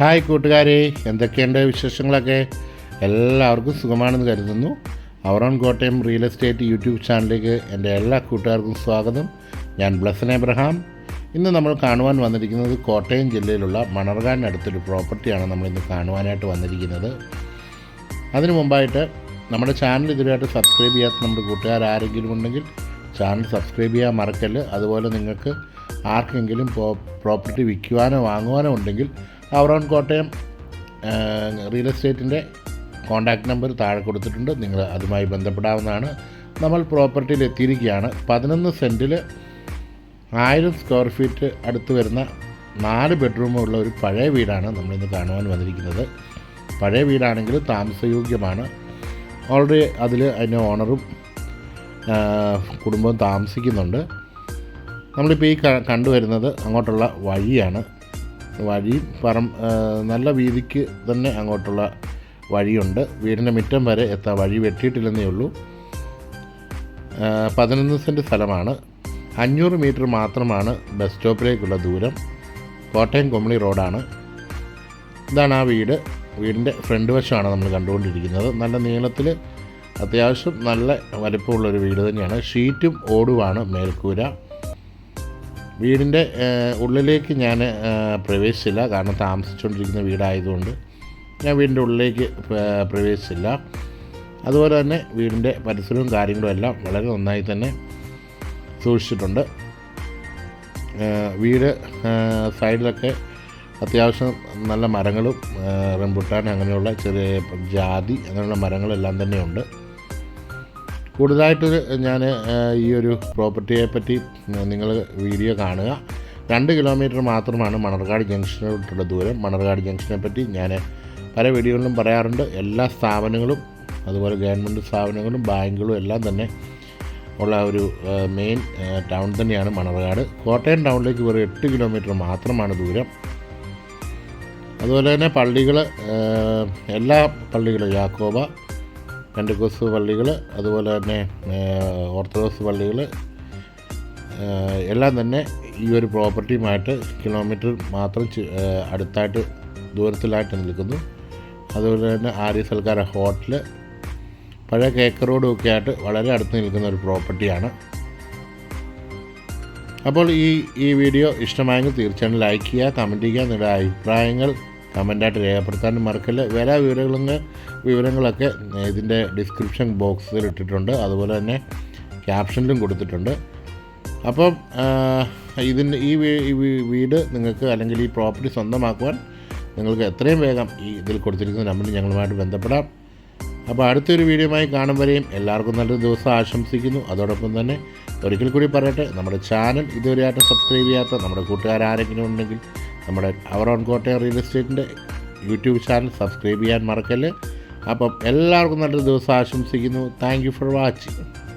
Hi കൂട്ടുകാരെ എന്തൊക്കെയുണ്ട് വിശേഷങ്ങളൊക്കെ? എല്ലാവർക്കും സുഖമാണെന്ന് കരുതുന്നു. Our own Kottayam real estate YouTube ചാനലിലേക്ക് എന്റെ എല്ലാ കൂട്ടുകാർക്കും സ്വാഗതം. ഞാൻ ബ്ലസൻ എബ്രഹാം. ഇന്ന് നമ്മൾ കാണുവാൻ വന്നിരിക്കുന്നത് കോട്ടയം ജില്ലയിലുള്ള മണർകാടിനടുത്തൊരു പ്രോപ്പർട്ടിയാണ് നമ്മളിന്ന് കാണുവാനായിട്ട് വന്നിരിക്കുന്നത്. അതിനു മുമ്പായിട്ട് നമ്മുടെ ചാനൽ ഇതുവരെയായിട്ട് സബ്സ്ക്രൈബ് ചെയ്യാത്ത നമ്മുടെ കൂട്ടുകാർ ആരെങ്കിലും ഉണ്ടെങ്കിൽ ചാനൽ സബ്സ്ക്രൈബ് ചെയ്യാൻ മറക്കല്ല്. അതുപോലെ നിങ്ങൾക്ക് ആർക്കെങ്കിലും പ്രോപ്പർട്ടി വിൽക്കുവാനോ വാങ്ങുവാനോ ഉണ്ടെങ്കിൽ അവറോൺ കോട്ടയം റിയൽ എസ്റ്റേറ്റിന്റെ കോൺടാക്റ്റ് നമ്പർ താഴെ കൊടുത്തിട്ടുണ്ട്. നിങ്ങൾ അതുമായി ബന്ധപ്പെടാവുന്നതാണ്. നമ്മൾ പ്രോപ്പർട്ടിയിൽ എത്തിയിരിക്കുകയാണ്. പതിനൊന്ന് സെന്റിൽ ആയിരം സ്ക്വയർ ഫീറ്റ് അടുത്ത് വരുന്ന നാല് ബെഡ്റൂമുള്ള ഒരു പഴയ വീടാണ് നമ്മളിന്ന് കാണുവാൻ വന്നിരിക്കുന്നത്. പഴയ വീടാണെങ്കിൽ താമസയോഗ്യമാണ്. ഓൾറെഡി അതിൽ അതിന്റെ ഓണറും കുടുംബവും താമസിക്കുന്നുണ്ട്. നമ്മളിപ്പോൾ ഈ കണ്ടുവരുന്നത് അങ്ങോട്ടുള്ള വഴിയാണ്. വഴി പറം നല്ല വീതിക്ക് തന്നെ അങ്ങോട്ടുള്ള വഴിയുണ്ട്. വീടിന്റെ മുറ്റം വരെ എത്താൻ വഴി വെട്ടിയിട്ടില്ലെന്നേ ഉള്ളൂ. പതിനൊന്ന് സെന്റ് സ്ഥലമാണ്. അഞ്ഞൂറ് മീറ്റർ മാത്രമാണ് ബസ് സ്റ്റോപ്പിലേക്കുള്ള ദൂരം. കോട്ടയം കുമളി റോഡാണ്. ഇതാണ് ആ വീട്. വീടിന്റെ ഫ്രണ്ട് വശമാണ് നമ്മൾ കണ്ടുകൊണ്ടിരിക്കുന്നത്. നല്ല നീളത്തിൽ അത്യാവശ്യം നല്ല വലിപ്പമുള്ളൊരു വീട് തന്നെയാണ്. ഷീറ്റും ഓടുവാണ് മേൽക്കൂര. വീടിന്റെ ഉള്ളിലേക്ക് ഞാൻ പ്രവേശിച്ചില്ല. കാരണം താമസിച്ചുകൊണ്ടിരിക്കുന്ന വീടായതുകൊണ്ട് ഞാൻ വീടിന്റെ ഉള്ളിലേക്ക് പ്രവേശിച്ചില്ല. അതുപോലെ തന്നെ വീടിന്റെ പരിസരവും കാര്യങ്ങളും എല്ലാം വളരെ നന്നായി തന്നെ സൂക്ഷിച്ചിട്ടുണ്ട്. വീട് സൈഡിലൊക്കെ അത്യാവശ്യം നല്ല മരങ്ങളും റംബുട്ടാൻ അങ്ങനെയുള്ള ചെറിയ ജാതി അങ്ങനെയുള്ള മരങ്ങളെല്ലാം തന്നെയുണ്ട്. കൂടുതലായിട്ട് ഞാൻ ഈ ഒരു പ്രോപ്പർട്ടിയെ പറ്റി നിങ്ങൾ വീഡിയോ കാണുക. രണ്ട് കിലോമീറ്റർ മാത്രമാണ് മണർകാട് ജംഗ്ഷനോട്ടുള്ള ദൂരം. മണർകാട് ജംഗ്ഷനെ പറ്റി ഞാൻ പല വീഡിയോകളിലും പറയാറുണ്ട്. എല്ലാ സ്ഥാപനങ്ങളും അതുപോലെ ഗവൺമെന്റ് സ്ഥാപനങ്ങളും ബാങ്കുകളും എല്ലാം തന്നെ ഉള്ള ഒരു മെയിൻ ടൗൺ തന്നെയാണ് മണർകാട്. കോട്ടയം ടൗണിലേക്ക് വെറും എട്ട് കിലോമീറ്റർ മാത്രമാണ് ദൂരം. അതുപോലെ തന്നെ പള്ളികൾ എല്ലാ പള്ളികളും യാക്കോബ പെൻഡക്കോസ് പള്ളികൾ അതുപോലെ തന്നെ ഓർത്തഡോക്സ് പള്ളികൾ എല്ലാം തന്നെ ഈ ഒരു പ്രോപ്പർട്ടിയുമായിട്ട് കിലോമീറ്റർ മാത്രം അടുത്തായിട്ട് ദൂരത്തിലായിട്ട് നിൽക്കുന്നു. അതുപോലെ തന്നെ ആര്യ സൽക്കാര ഹോട്ടൽ പഴയ കേക്ക് റോഡും ഒക്കെ ആയിട്ട് വളരെ അടുത്ത് നിൽക്കുന്ന ഒരു പ്രോപ്പർട്ടിയാണ്. അപ്പോൾ ഈ ഈ വീഡിയോ ഇഷ്ടമായെങ്കിൽ തീർച്ചയായും ലൈക്ക് ചെയ്യുക കമന്റ് ചെയ്യുക നിങ്ങളുടെ അഭിപ്രായങ്ങൾ കമന്റായിട്ട് രേഖപ്പെടുത്താനും മറക്കല്ല. വില വിവരങ്ങൾ വിവരങ്ങളൊക്കെ ഇതിന്റെ ഡിസ്ക്രിപ്ഷൻ ബോക്സിൽ ഇട്ടിട്ടുണ്ട്. അതുപോലെ തന്നെ ക്യാപ്ഷനിലും കൊടുത്തിട്ടുണ്ട്. അപ്പം ഇതിന് ഈ വീട് നിങ്ങൾക്ക് അല്ലെങ്കിൽ ഈ പ്രോപ്പർട്ടി സ്വന്തമാക്കുവാൻ നിങ്ങൾക്ക് എത്രയും വേഗം ഈ ഇതിൽ കൊടുത്തിരിക്കുന്ന നമ്പറിൽ ഞങ്ങളുമായിട്ട് ബന്ധപ്പെടാം. അപ്പോൾ അടുത്തൊരു വീഡിയോയുമായി കാണും വരെയും എല്ലാവർക്കും നല്ലൊരു ദിവസം ആശംസിക്കുന്നു. അതോടൊപ്പം തന്നെ ഒരിക്കൽ കൂടി പറയട്ടെ നമ്മുടെ ചാനൽ ഇതുവരെയായിട്ട് സബ്സ്ക്രൈബ് ചെയ്യാത്ത നമ്മുടെ കൂട്ടുകാർ ആരെങ്കിലും ഉണ്ടെങ്കിൽ നമ്മുടെ അവർ ഓൺ കോട്ടയം റിയൽ എസ്റ്റേറ്റിന്റെ യൂട്യൂബ് ചാനൽ സബ്സ്ക്രൈബ് ചെയ്യാൻ മറക്കല്ലേ. അപ്പം എല്ലാവർക്കും നല്ലൊരു ദിവസം ആശംസിക്കുന്നു. Thank you for watching